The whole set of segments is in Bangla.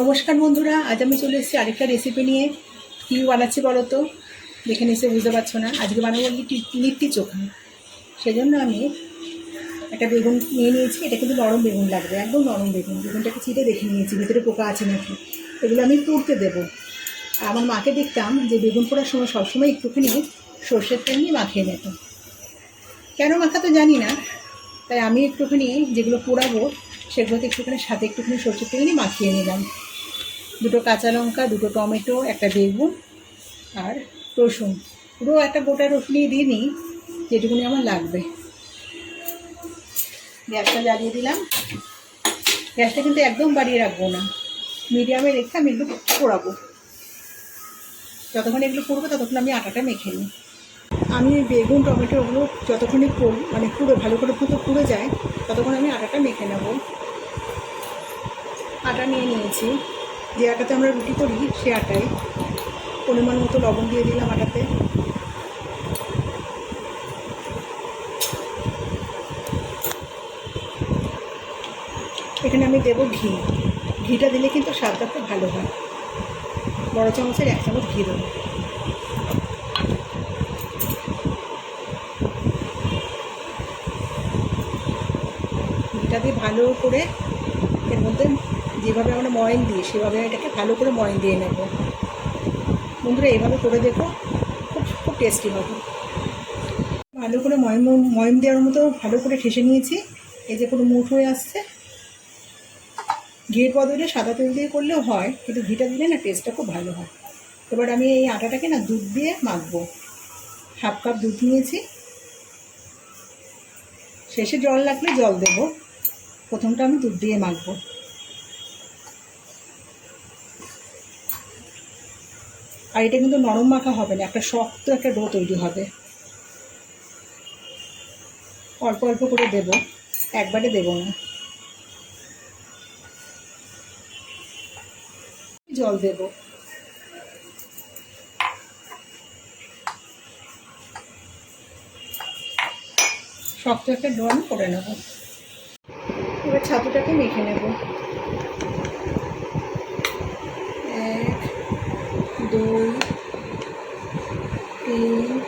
নমস্কার বন্ধুরা, আজ আমি চলে এসেছি আরেকটা রেসিপি নিয়ে। কী বানাচ্ছি বলো তো? দেখে নিশ্চয়ই বুঝতে পারছ না। আজকে বানাবো লিট্টি চোখা। সেজন্য আমি একটা বেগুন নিয়ে নিয়েছি। এটা কিন্তু নরম বেগুন লাগবে, একদম নরম বেগুন। বেগুনটাকে চিটে দেখে নিয়েছি, ভিতরে পোকা আছে নাকি? এগুলো আমি পুড়তে দেবো। আর আমার মাকে দেখতাম যে বেগুন পোড়ার সময় সবসময় একটুখানি সর্ষের তেল নিয়ে মাখিয়ে নিত। কেন মাখা তো জানি না, তাই আমি একটুখানি যেগুলো পোড়াবো, সেগুলোতে একটুখানি সাথে একটুখানি সর্ষের তেল নিয়ে মাখিয়ে নিলাম। দুটো কাঁচা লঙ্কা, দুটো টমেটো, একটা বেগুন আর রসুন। পুরো একটা গোটা রসুনই দিয়ে নিই, যেটুকুনি আমার লাগবে। গ্যাসটা জ্বালিয়ে দিলাম। গ্যাসটা কিন্তু একদম বাড়িয়ে রাখব না। মিডিয়ামে রেখে আমি এগুলো পোড়াবো। যতক্ষণ এগুলো পড়ব, ততক্ষণ আমি আটাটা মেখে নিই। আমি বেগুন, টমেটো ওগুলো যতক্ষণই পড় মানে পুরো ভালো করে পুরো পুড়ে যায়, ততক্ষণ আমি আটাটা মেখে নেব। আটা নিয়ে নিয়েছি। যে আটাতে আমরা রুটি করি, সে আটাই। পরিমাণ মতো লবণ দিয়ে দিলাম আটাতে। এখানে আমি দেবো ঘি। ঘিটা দিলে কিন্তু স্বাদটা খুব ভালো হয়। বড় চামচের এক চামচ ঘি দেবো। ঘিটা দিয়ে ভালো করে এর মধ্যে যেভাবে আমরা ময়ন দিই, সেভাবে এটাকে ভালো করে ময়ন দিয়ে নেব। বন্ধুরা এইভাবে করে দেখো, খুব খুব টেস্টি হবে। ভালো করে ময়ম ময়ম দেওয়ার মতো ভালো করে ঠেসে নিয়েছি। এই যে পুরো মুঠ হয়ে আসছে। ঘিয়ের বদলে সাদা তেল দিয়ে করলেও হয়, কিন্তু ঘিটা দিলে না টেস্টটা খুব ভালো হয়। এবার আমি এই আটাটাকে না দুধ দিয়ে মাখবো। হাফ কাপ দুধ নিয়েছি। শেষে জল লাগলে জল দেবো। প্রথমটা আমি দুধ দিয়ে মাখবো। আর এটা কিন্তু নরম মাখা হবে না, একটা শক্ত একটা ডো তৈরি হবে। অল্প অল্প করে দেবো, একবারে দেবো না। জল দেব। শক্ত একটা ডো আমি করে নেব। এবার ছাতুটাকে মেখে নেব। দুই, তিন,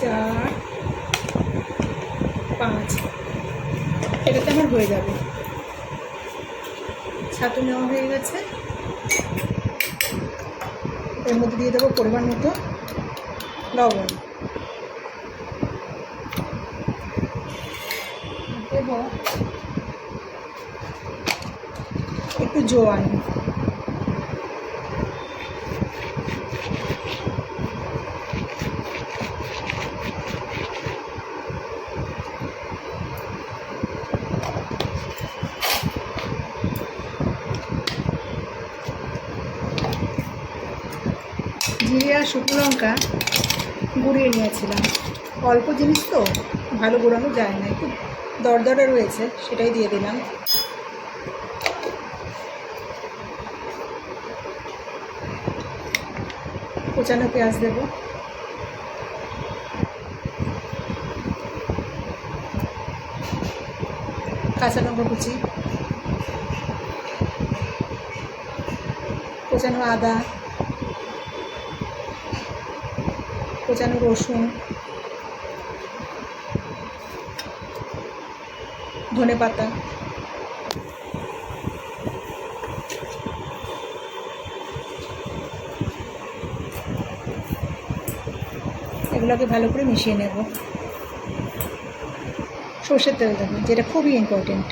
চার, পাঁচ। এটাতে আমার হয়ে যাবে। ছাতু নেওয়া হয়ে গেছে। এর মধ্যে দিয়ে দেবো পরিমাণ মতো লবণ। দেব একটু জোয়ান। শুকনো লঙ্কা গুঁড়িয়ে নিয়েছিলাম। অল্প জিনিস তো, ভালো গুঁড়ানো যায় না, একটু দরদরে রয়েছে, সেটাই দিয়ে দিলাম। কোচানো পেঁয়াজ দেবো। কাঁচা লঙ্কা কুচি। কোচানো আদা। কোচানো রসুন, ধনে পাতা। এগুলোকে ভালো করে মিশিয়ে নেব। সর্ষের তেল দেবো, যেটা খুবই ইম্পর্টেন্ট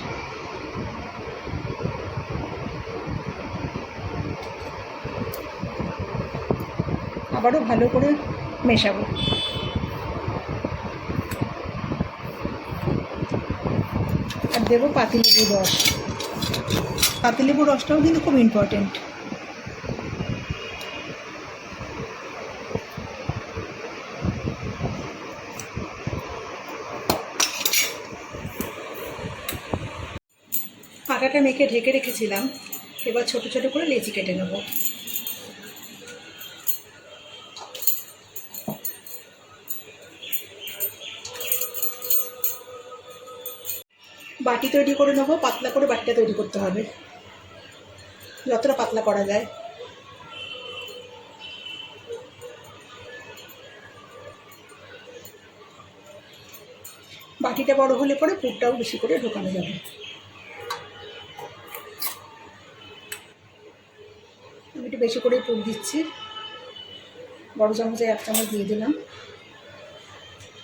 আবারও ভালো করে মেশাবো। আর দেবো পাতিলেবুর রস। পাতিলেবুর রসটাও কিন্তু খুব ইম্পর্টেন্ট আটাটা মেখে ঢেকে রেখেছিলাম। এবার ছোট ছোট করে লেচি কেটে নেব। বাটি তৈরি করে নেব, পাতলা করে বাটিটা তৈরি করতে হবে। যতটা পাতলা করা যায়। বাটিটা বড় হলে পরে পুরটাও বেশি করে ঢোকানো যাবে। আমি একটু বেশি করে পুর দিচ্ছি। বড় চামচে এক চামচ দিয়ে দিলাম।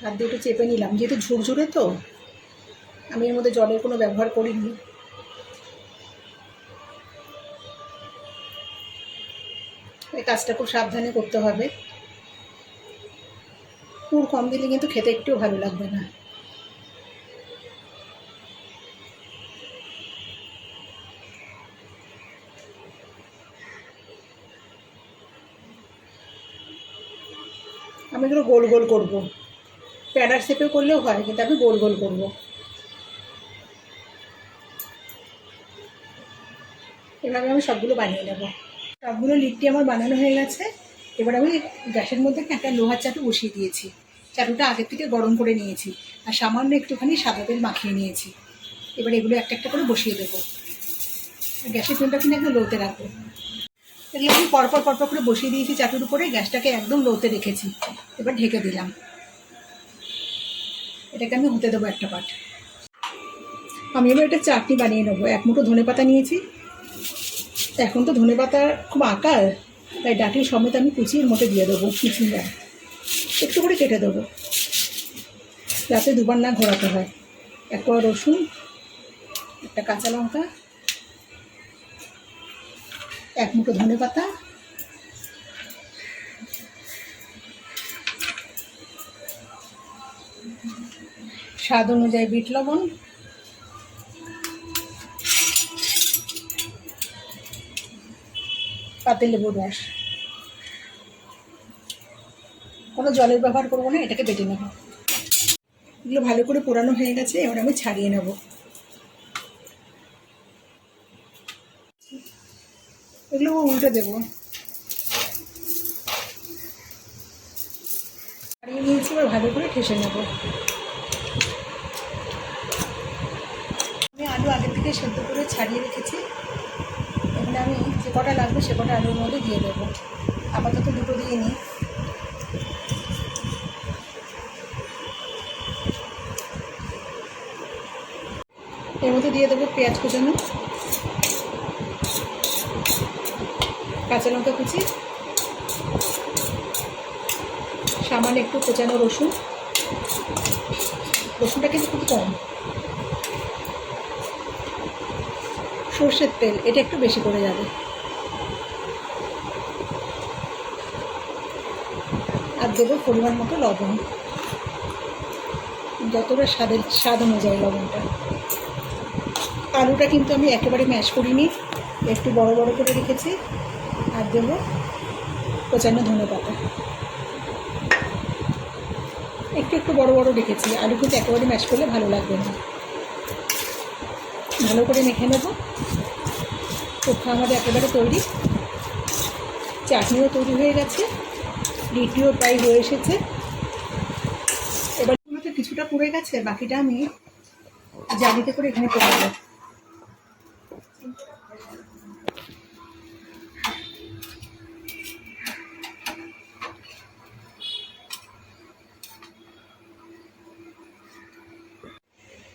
হাত দিয়ে একটু চেপে নিলাম। যেহেতু ঝুরঝুরে তো আমি এর মধ্যে জলের কোনো ব্যবহার করিনি। এই কাজটা খুব সাবধানে করতে হবে। পুর কম দিলে কিন্তু খেতে একটু ভালো লাগবে না। আমি এগুলো গোল গোল করব। প্যাডার শেপে করলেও হয়, কিন্তু আমি গোল গোল করব। এভাবে আমি সবগুলো বানিয়ে নেব। সবগুলো লিডটি আমার বানানো হয়ে গেছে। এবার আমি গ্যাসের মধ্যে একটা লোহার চাটু বসিয়ে দিয়েছি। চাটুটা আগের থেকে গরম করে নিয়েছি আর সামান্য একটুখানি সাদা তেল মাখিয়ে নিয়েছি। এবার এগুলো একটা একটা করে বসিয়ে দেবো। গ্যাসের ফ্লেমটা কিন্তু একদম লোতে রাখব। এগুলো আমি পরপর পরপর করে বসিয়ে দিয়েছি চাটুর উপরে। গ্যাসটাকে একদম লোতে রেখেছি। এবার ঢেকে দিলাম। এটাকে আমি হতে দেবো একটা পাট। আমি এবার একটা চাটনি বানিয়ে নেব। এক মুঠো ধনে পাতা নিয়েছি। এখন তো ধনে পাতার খুব আকার, তাই ডাটির সমেত আমি কুচির মধ্যে দিয়ে দেবো কুচিটা একটু করে কেটে দেবো। যাতে দুবার না ঘোরাতে হয়। এক কোয়া রসুন, একটা কাঁচা লঙ্কা, এক মুঠো ধনে পাতা। স্বাদ অনুযায়ী বিট লবণ পাতে লেবুর রস। কোনো জলের ব্যবহার করব না, এটাকে বেটে নেব। এগুলো ভালো করে পোড়ানো হয়ে গেছে, এবার আমি ছাড়িয়ে নেব। এগুলো উল্টে দেবো। ছাড়িয়ে নিয়েছি, এবার ভালো করে ঠেসে নেব। আমি আলু আগে থেকে সেদ্ধ করে ছাড়িয়ে রেখেছি। এখানে আমি কটা লাগবে সে কটা আলুর মধ্যে দিয়ে দেবো। আপাতত দুটো দিয়ে নিই। এর মধ্যে দিয়ে দেবো পেঁয়াজ কুচানো, কাঁচা লঙ্কা কুচি, সামান্য একটু কোচানো রসুন। রসুনটা কিন্তু খুব কম। সর্ষের তেল, এটা একটু বেশি করে যাবে। দেবো পরিমাণ মতো লবণ। যতটা স্বাদের, স্বাদ অনুযায়ী লবণটা। আলুটা কিন্তু আমি একেবারে ম্যাশ করিনি, একটু বড় বড় করে রেখেছি। আর দেবো কোচানো ধনে পাতা। একটু একটু বড় বড় রেখেছি, আলু কিন্তু একেবারে ম্যাশ করলে ভালো লাগবে না। ভালো করে মেখে নেব। কোথা আমাদের একেবারে তৈরি, চাটনিও তৈরি হয়ে গেছে। লিটিও প্রায় হয়ে এসেছে। এবার তো কিছুটা পুড়ে গেছে, বাকিটা আমি জালিতে করে এখানে করে দেবো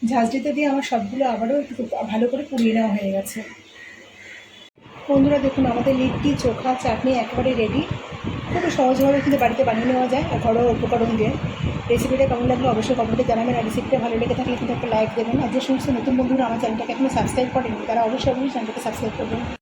ঝাঁঝরিতে দিয়ে আমার সবগুলো আবারও একটু ভালো করে পুড়িয়ে নেওয়া হয়ে গেছে। বন্ধুরা, দেখুন, আমাদের লিট্টি, চোখা, চাটনি একেবারে রেডি খুব সহজভাবে কিন্তু বাড়িতে বানিয়ে নেওয়া যায়, আর ঘরোয়া উপকরণ দিয়ে। রেসিপিটা কেমন লাগল অবশ্যই কমেন্টে জানাবেন, আর রেসিপিটা ভালো লেগে থাকলে কিন্তু একটা লাইক দেবেন। আর যে সমস্ত নতুন বন্ধুরা আমার চ্যানেলটাকে এখনও সাবস্ক্রাইব করেনি তারা অবশ্যই অবশ্যই চ্যানেলটাকে সাবস্ক্রাইব করবেন